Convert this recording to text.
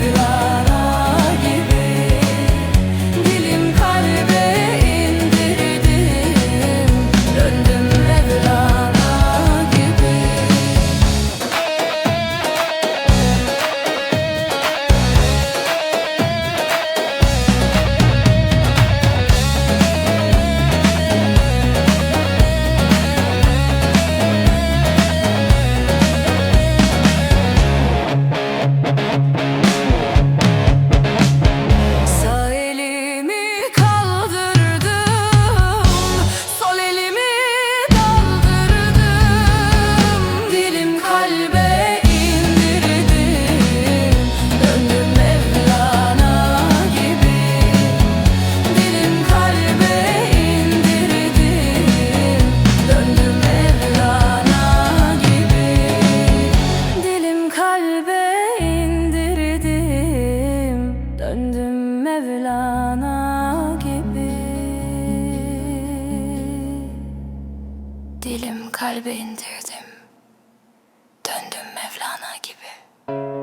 Döndüm Mevlana gibi. Dilim kalbe indirdim. Döndüm Mevlana gibi